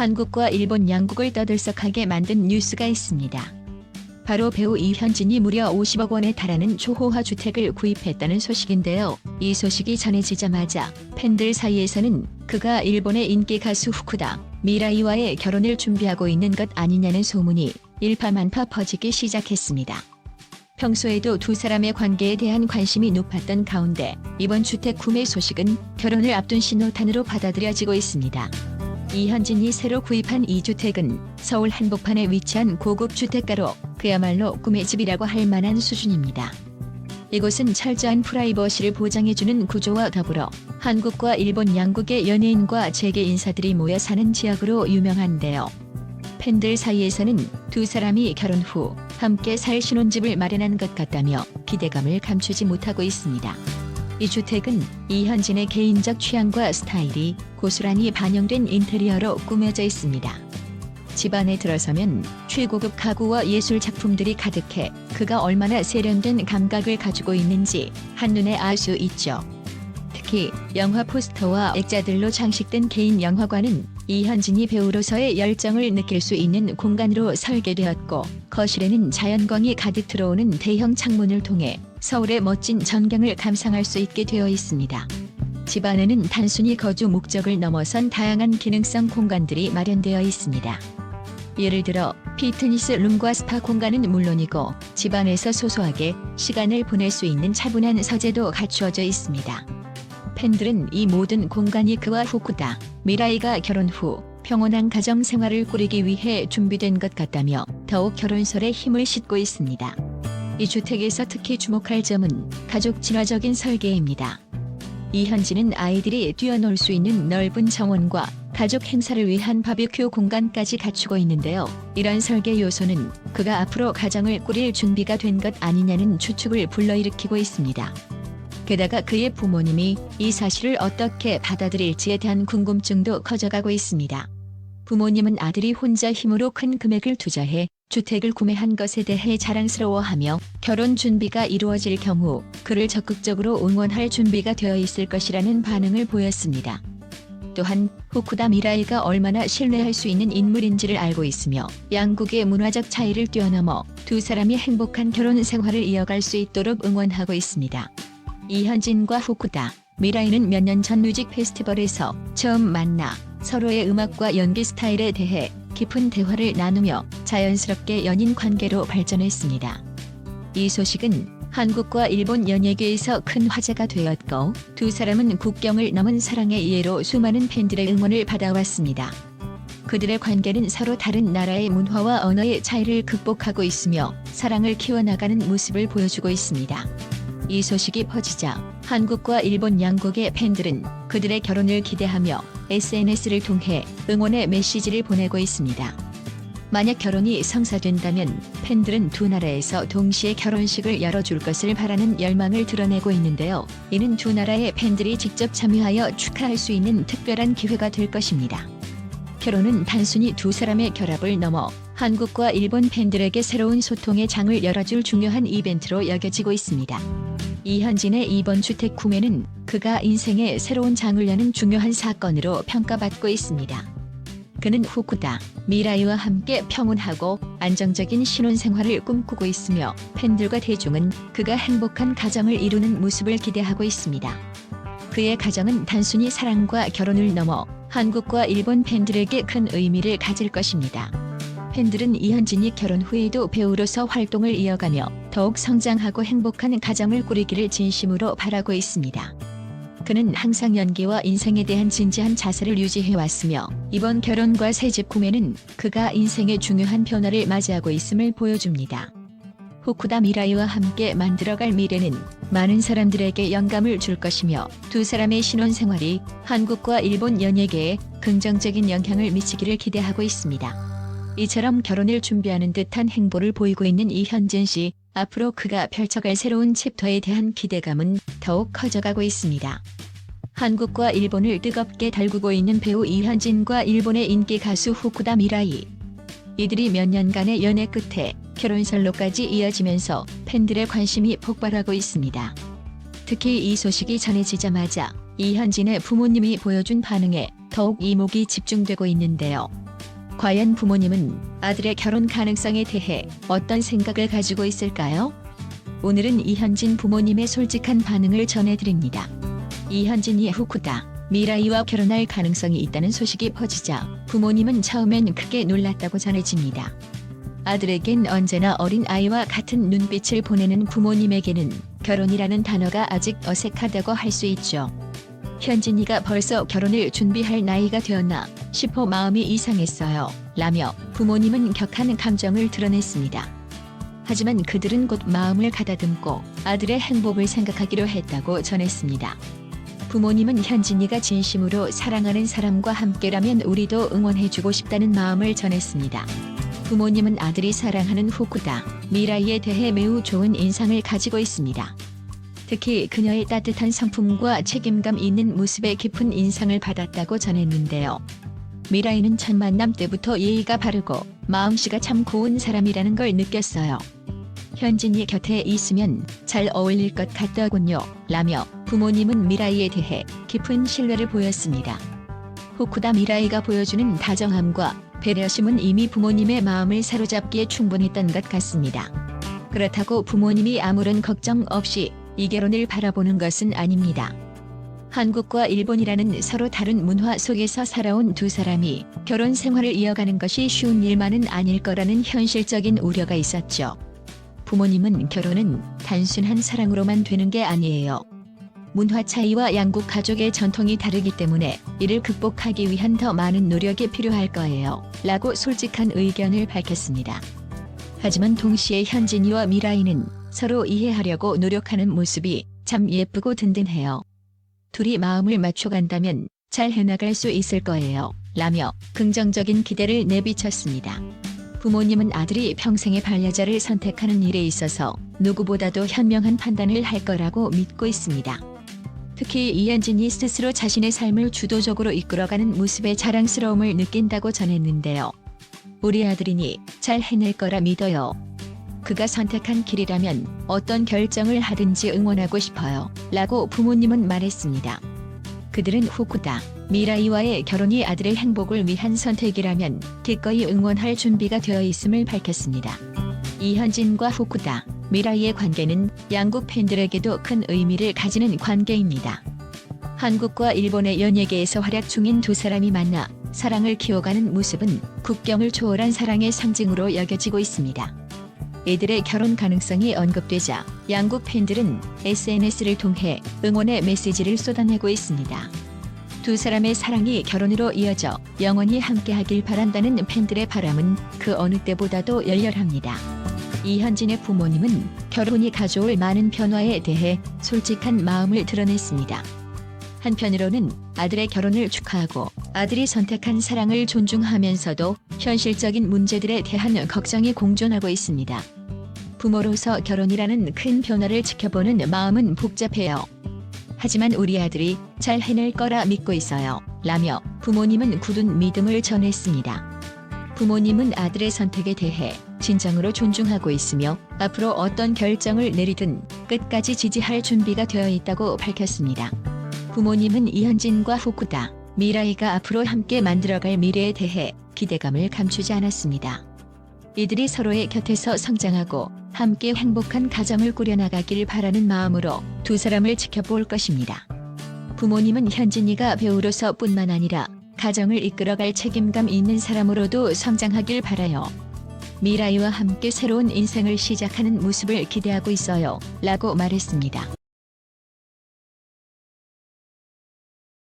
한국과 일본 양국을 떠들썩하게 만든 뉴스가 있습니다. 바로 배우 이현진이 무려 50억 원에 달하는 초호화 주택을 구입했다는 소식인데요. 이 소식이 전해지자마자 팬들 사이에서는 그가 일본의 인기 가수 후쿠다 미라이와의 결혼을 준비하고 있는 것 아니냐는 소문이 일파만파 퍼지기 시작했습니다. 평소에도 두 사람의 관계에 대한 관심이 높았던 가운데 이번 주택 구매 소식은 결혼을 앞둔 신호탄으로 받아들여지고 있습니다. 이현진이 새로 구입한 이 주택은 서울 한복판에 위치한 고급 주택가로 그야말로 꿈의 집이라고 할 만한 수준입니다. 이곳은 철저한 프라이버시를 보장해주는 구조와 더불어 한국과 일본 양국의 연예인과 재계 인사들이 모여 사는 지역으로 유명한데요. 팬들 사이에서는 두 사람이 결혼 후 함께 살 신혼집을 마련한 것 같다며 기대감을 감추지 못하고 있습니다. 이 주택은 이현진의 개인적 취향과 스타일이 고스란히 반영된 인테리어로 꾸며져 있습니다. 집 안에 들어서면 최고급 가구와 예술 작품들이 가득해 그가 얼마나 세련된 감각을 가지고 있는지 한눈에 알 수 있죠. 특히 영화 포스터와 액자들로 장식된 개인 영화관은 이현진이 배우로서의 열정을 느낄 수 있는 공간으로 설계되었고 거실에는 자연광이 가득 들어오는 대형 창문을 통해 서울의 멋진 전경을 감상할 수 있게 되어 있습니다. 집 안에는 단순히 거주 목적을 넘어선 다양한 기능성 공간들이 마련되어 있습니다. 예를 들어 피트니스 룸과 스파 공간은 물론이고 집 안에서 소소하게 시간을 보낼 수 있는 차분한 서재도 갖추어져 있습니다. 팬들은 이 모든 공간이 그와 후쿠다 미라이가 결혼 후 평온한 가정 생활을 꾸리기 위해 준비된 것 같다며 더욱 결혼설에 힘을 싣고 있습니다. 이 주택에서 특히 주목할 점은 가족 친화적인 설계입니다. 이현진은 아이들이 뛰어놀 수 있는 넓은 정원과 가족 행사를 위한 바비큐 공간까지 갖추고 있는데요. 이런 설계 요소는 그가 앞으로 가정을 꾸릴 준비가 된 것 아니냐는 추측을 불러일으키고 있습니다. 게다가 그의 부모님이 이 사실을 어떻게 받아들일지에 대한 궁금증도 커져가고 있습니다. 부모님은 아들이 혼자 힘으로 큰 금액을 투자해 주택을 구매한 것에 대해 자랑스러워하며 결혼 준비가 이루어질 경우 그를 적극적으로 응원할 준비가 되어 있을 것이라는 반응을 보였습니다. 또한 후쿠다 미라이가 얼마나 신뢰할 수 있는 인물인지를 알고 있으며 양국의 문화적 차이를 뛰어넘어 두 사람이 행복한 결혼 생활을 이어갈 수 있도록 응원하고 있습니다. 이현진과 후쿠다 미라이는 몇 년 전 뮤직 페스티벌에서 처음 만나 서로의 음악과 연기 스타일에 대해 깊은 대화를 나누며 자연스럽게 연인 관계로 발전했습니다. 이 소식은 한국과 일본 연예계에서 큰 화제가 되었고 두 사람은 국경을 넘은 사랑의 예로 수많은 팬들의 응원을 받아왔습니다. 그들의 관계는 서로 다른 나라의 문화와 언어의 차이를 극복하고 있으며 사랑을 키워나가는 모습을 보여주고 있습니다. 이 소식이 퍼지자 한국과 일본 양국의 팬들은 그들의 결혼을 기대하며 SNS를 통해 응원의 메시지를 보내고 있습니다. 만약 결혼이 성사된다면 팬들은 두 나라에서 동시에 결혼식을 열어줄 것을 바라는 열망을 드러내고 있는데요. 이는 두 나라의 팬들이 직접 참여하여 축하할 수 있는 특별한 기회가 될 것입니다. 결혼은 단순히 두 사람의 결합을 넘어 한국과 일본 팬들에게 새로운 소통의 장을 열어줄 중요한 이벤트로 여겨지고 있습니다. 이현진의 이번 주택 구매는 그가 인생의 새로운 장을 여는 중요한 사건으로 평가받고 있습니다. 그는 후쿠다 미라이와 함께 평온하고 안정적인 신혼생활을 꿈꾸고 있으며 팬들과 대중은 그가 행복한 가정을 이루는 모습을 기대하고 있습니다. 그의 가정은 단순히 사랑과 결혼을 넘어 한국과 일본 팬들에게 큰 의미를 가질 것입니다. 팬들은 이현진이 결혼 후에도 배우로서 활동을 이어가며 더욱 성장하고 행복한 가정을 꾸리기를 진심으로 바라고 있습니다. 그는 항상 연기와 인생에 대한 진지한 자세를 유지해 왔으며 이번 결혼과 새 집 구매는 그가 인생의 중요한 변화를 맞이하고 있음을 보여줍니다. 후쿠다 미라이와 함께 만들어갈 미래는 많은 사람들에게 영감을 줄 것이며 두 사람의 신혼생활이 한국과 일본 연예계에 긍정적인 영향을 미치기를 기대하고 있습니다. 이처럼 결혼을 준비하는 듯한 행보를 보이고 있는 이현진 씨, 앞으로 그가 펼쳐갈 새로운 챕터에 대한 기대감은 더욱 커져가고 있습니다. 한국과 일본을 뜨겁게 달구고 있는 배우 이현진과 일본의 인기 가수 후쿠다 미라이. 이들이 몇 년간의 연애 끝에 결혼설로까지 이어지면서 팬들의 관심이 폭발하고 있습니다. 특히 이 소식이 전해지자마자 이현진의 부모님이 보여준 반응에 더욱 이목이 집중되고 있는데요. 과연 부모님은 아들의 결혼 가능성에 대해 어떤 생각을 가지고 있을까요? 오늘은 이현진 부모님의 솔직한 반응을 전해드립니다. 이현진이 후쿠다 미라이와 결혼할 가능성이 있다는 소식이 퍼지자 부모님은 처음엔 크게 놀랐다고 전해집니다. 아들에겐 언제나 어린 아이와 같은 눈빛을 보내는 부모님에게는 결혼이라는 단어가 아직 어색하다고 할 수 있죠. 현진이가 벌써 결혼을 준비할 나이가 되었나 싶어 마음이 이상했어요. 라며 부모님은 격한 감정을 드러냈습니다. 하지만 그들은 곧 마음을 가다듬고 아들의 행복을 생각하기로 했다고 전했습니다. 부모님은 현진이가 진심으로 사랑하는 사람과 함께라면 우리도 응원해주고 싶다는 마음을 전했습니다. 부모님은 아들이 사랑하는 후쿠다 미라이에 대해 매우 좋은 인상을 가지고 있습니다. 특히 그녀의 따뜻한 성품과 책임감 있는 모습에 깊은 인상을 받았다고 전했는데요. 미라이는 첫 만남 때부터 예의가 바르고 마음씨가 참 고운 사람이라는 걸 느꼈어요. 현진이 곁에 있으면 잘 어울릴 것 같더군요. 라며 부모님은 미라이에 대해 깊은 신뢰를 보였습니다. 후쿠다 미라이가 보여주는 다정함과 배려심은 이미 부모님의 마음을 사로잡기에 충분했던 것 같습니다. 그렇다고 부모님이 아무런 걱정 없이 이 결혼을 바라보는 것은 아닙니다. 한국과 일본이라는 서로 다른 문화 속에서 살아온 두 사람이 결혼 생활을 이어가는 것이 쉬운 일만은 아닐 거라는 현실적인 우려가 있었죠. 부모님은 결혼은 단순한 사랑으로만 되는 게 아니에요. 문화 차이와 양국 가족의 전통이 다르기 때문에 이를 극복하기 위한 더 많은 노력이 필요할 거예요. 라고 솔직한 의견을 밝혔습니다. 하지만 동시에 현진이와 미라이는 서로 이해하려고 노력하는 모습이 참 예쁘고 든든해요. 둘이 마음을 맞춰간다면 잘 해나갈 수 있을 거예요. 라며 긍정적인 기대를 내비쳤습니다. 부모님은 아들이 평생의 반려자를 선택하는 일에 있어서 누구보다도 현명한 판단을 할 거라고 믿고 있습니다. 특히 이현진이 스스로 자신의 삶을 주도적으로 이끌어가는 모습에 자랑스러움을 느낀다고 전했는데요. 우리 아들이니 잘 해낼 거라 믿어요. 그가 선택한 길이라면 어떤 결정을 하든지 응원하고 싶어요. 라고 부모님은 말했습니다. 그들은 후쿠다 미라이와의 결혼이 아들의 행복을 위한 선택이라면 기꺼이 응원할 준비가 되어 있음을 밝혔습니다. 이현진과 후쿠다 미라이의 관계는 양국 팬들에게도 큰 의미를 가지는 관계입니다. 한국과 일본의 연예계에서 활약 중인 두 사람이 만나 사랑을 키워가는 모습은 국경을 초월한 사랑의 상징으로 여겨지고 있습니다. 이들의 결혼 가능성이 언급되자 양국 팬들은 SNS를 통해 응원의 메시지를 쏟아내고 있습니다. 두 사람의 사랑이 결혼으로 이어져 영원히 함께하길 바란다는 팬들의 바람은 그 어느 때보다도 열렬합니다. 이현진의 부모님은 결혼이 가져올 많은 변화에 대해 솔직한 마음을 드러냈습니다. 한편으로는 아들의 결혼을 축하하고 아들이 선택한 사랑을 존중하면서도 현실적인 문제들에 대한 걱정이 공존하고 있습니다. 부모로서 결혼이라는 큰 변화를 지켜보는 마음은 복잡해요. 하지만 우리 아들이 잘 해낼 거라 믿고 있어요. 라며 부모님은 굳은 믿음을 전했습니다. 부모님은 아들의 선택에 대해 진정으로 존중하고 있으며 앞으로 어떤 결정을 내리든 끝까지 지지할 준비가 되어 있다고 밝혔습니다. 부모님은 이현진과 후쿠다 미라이가 앞으로 함께 만들어갈 미래에 대해 기대감을 감추지 않았습니다. 이들이 서로의 곁에서 성장하고 함께 행복한 가정을 꾸려나가길 바라는 마음으로 두 사람을 지켜볼 것입니다. 부모님은 현진이가 배우로서 뿐만 아니라 가정을 이끌어갈 책임감 있는 사람으로도 성장하길 바라요. 미라이와 함께 새로운 인생을 시작하는 모습을 기대하고 있어요. 라고 말했습니다.